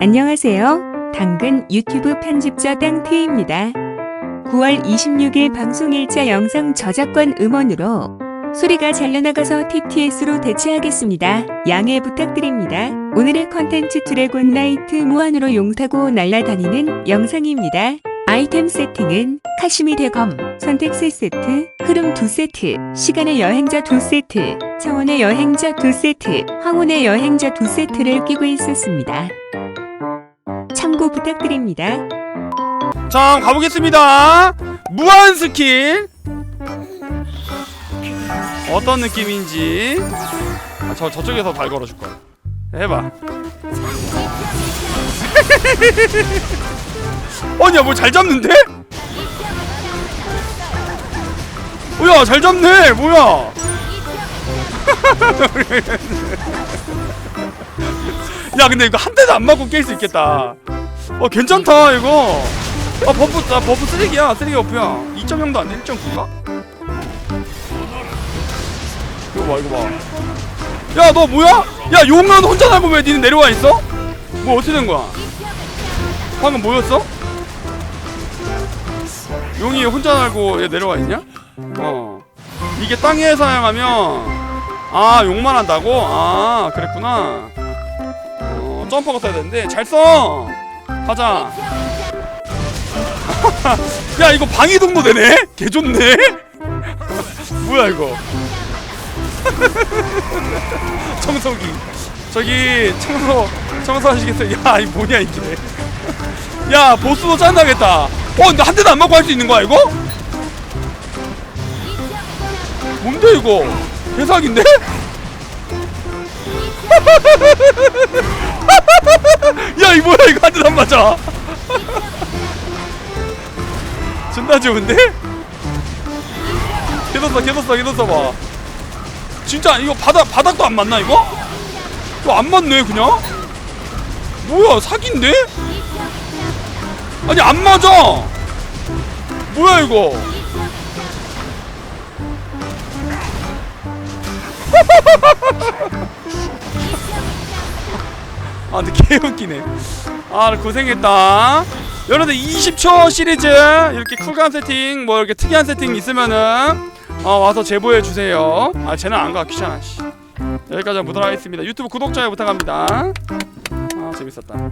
안녕하세요. 당근 유튜브 편집자 땅트입니다. 9월 26일 방송일자 영상 저작권 음원으로 소리가 잘려나가서 TTS로 대체하겠습니다. 양해 부탁드립니다. 오늘의 컨텐츠 드래곤 나이트 무한으로 용타고 날아다니는 영상입니다. 아이템 세팅은 카시미르 검, 선택 3세트, 흐름 2세트, 시간의 여행자 2세트, 차원의 여행자 2세트, 황혼의 여행자 2세트를 끼고 있었습니다. 참고 부탁드립니다. 자 가보겠습니다. 무한 스킬. 어떤 느낌인지. 아, 저 저쪽에서 발 걸어줄 거야 해봐. 아니야 뭐 잘 잡는데? 뭐야 잘 잡네. 뭐야? 야 근데 이거 한 대도 안 맞고 깰 수 있겠다. 어 괜찮다 이거 아 버프 나 버프 쓰레기야 쓰레기 버프야 2.0도 안돼 1.9인가? 이거 봐 이거 봐 야 너 뭐야? 야 용은 혼자 날고 왜 니는 내려와 있어? 뭐 어떻게 된 거야? 방금 뭐였어? 용이 혼자 날고 얘 내려와 있냐? 어 이게 땅에 사용하면 아 용만 한다고? 아 그랬구나 어 점퍼가 써야 되는데 잘 써 가자 야 이거 방해동도 되네? 개 좋네? 뭐야 이거 청소기 저기 청소 청소하시겠어요? 야 이거 뭐냐 이게 야 보스도 짠나겠다 어 근데 한 대도 안 맞고 할 수 있는 거야 이거? 뭔데 이거 개사기인데? 야 이 뭐야 이거 한 대도 안 맞아 존나 좋은데? 개뒀어 개뒀어 개뒀어 봐 진짜 이거 바닥 바닥도 안 맞나 이거? 이거 안 맞네 그냥? 뭐야 사기인데? 아니 안 맞아 뭐야 이거 아 근데 개웃기네 아 고생했다 여러분들 20초 시리즈 이렇게 쿨감 세팅 뭐 이렇게 특이한 세팅 있으면은 어, 와서 제보해 주세요. 아 쟤는 안가. 귀찮아 씨. 여기까지 하도록 하겠습니다. 유튜브 구독 좋아요 부탁합니다. 아 재밌었다